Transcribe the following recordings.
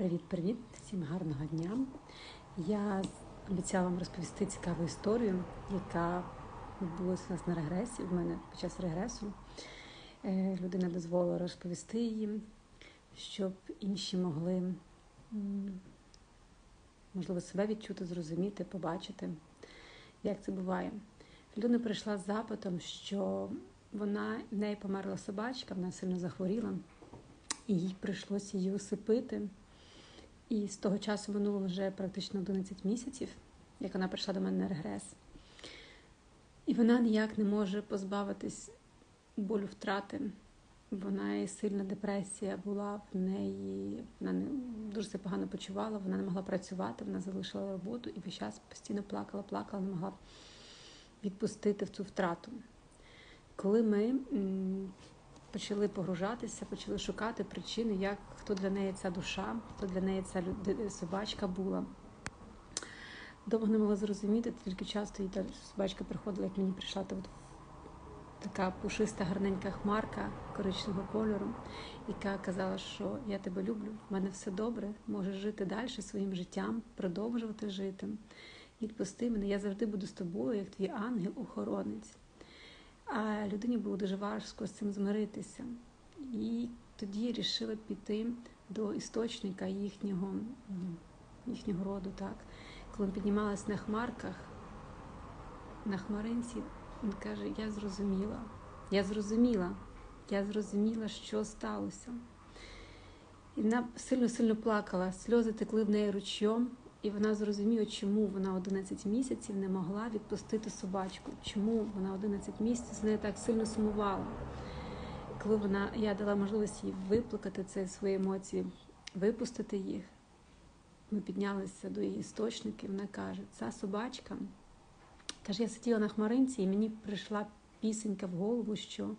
Привіт-привіт! Всім гарного дня. Я обіцяла вам розповісти цікаву історію, яка відбулася у нас на регресі. В мене під час регресу Е, людина дозволила розповісти її, щоб інші могли, можливо, себе відчути, зрозуміти, побачити, як це буває. Людина прийшла з запитом, що вона в неї померла собачка, вона сильно захворіла, і їй прийшлося її усипити. І з того часу минуло вже практично 11 місяців, як вона прийшла до мене на регрес. І вона ніяк не може позбавитись болю втрати. Вона і сильна депресія була в неї, вона не дуже себе погано почувала, вона не могла працювати, вона залишила роботу і весь час постійно плакала, плакала, не могла відпустити в цю втрату. Коли ми почали погружатися, почали шукати причини, як хто для неї ця душа, хто для неї ця люд- собачка була. Довго не могла зрозуміти, тільки часто їй та собачка приходила, як мені прийшла та от така пушиста, гарненька хмарка коричневого кольору, яка казала, що я тебе люблю, в мене все добре, можеш жити далі своїм життям, продовжувати жити. Відпусти мене, я завжди буду з тобою, як твій ангел-охоронець. А людині було дуже важко з цим змиритися. І тоді вирішила піти до істочника їхнього, їхнього роду. Так? Коли він піднімалась на хмарках, на хмаринці, він каже: Я зрозуміла, я зрозуміла, я зрозуміла, що сталося. І вона сильно-сильно плакала, сльози текли в неї ручйом, і вона зрозуміла, чому вона 11 місяців не могла відпустити собачку, чому вона 11 місяців з нею так сильно сумувала. Коли вона, я дала можливість їй виплакати ці свої емоції, випустити їх, ми піднялися до її істочників, вона каже, ця собачка. Каже, я сиділа на хмаринці, і мені прийшла пісенька в голову, що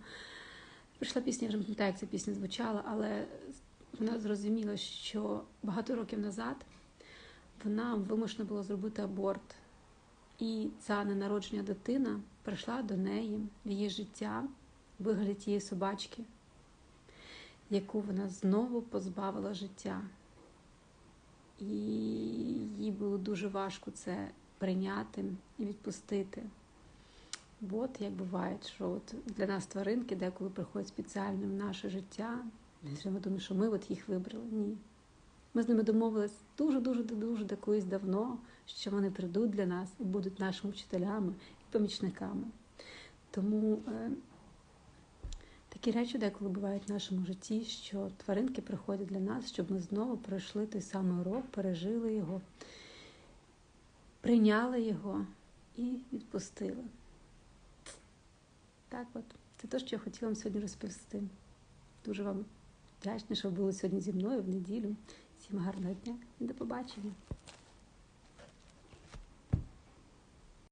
прийшла пісня, я вже не пам'ятаю, як ця пісня звучала, але вона зрозуміла, що багато років назад вона вимушена була зробити аборт. І ця ненароджена дитина прийшла до неї в її життя в вигляді тієї собачки, яку вона знову позбавила життя. І їй було дуже важко це прийняти і відпустити. От як буває, що от для нас тваринки деколи приходять спеціально в наше життя. Ми думаємо, що ми от їх вибрали. Ні. Ми з ними домовились дуже-дуже дуже до колись давно, що вони прийдуть для нас і будуть нашими вчителями і помічниками. Тому е, такі речі деколи бувають в нашому житті, що тваринки приходять для нас, щоб ми знову пройшли той самий урок, пережили його, прийняли його і відпустили. Так от, це те, що я хотіла вам сьогодні розповісти. Дуже вам вдячна, що ви були сьогодні зі мною в неділю. Всім гарного дня і до побачення.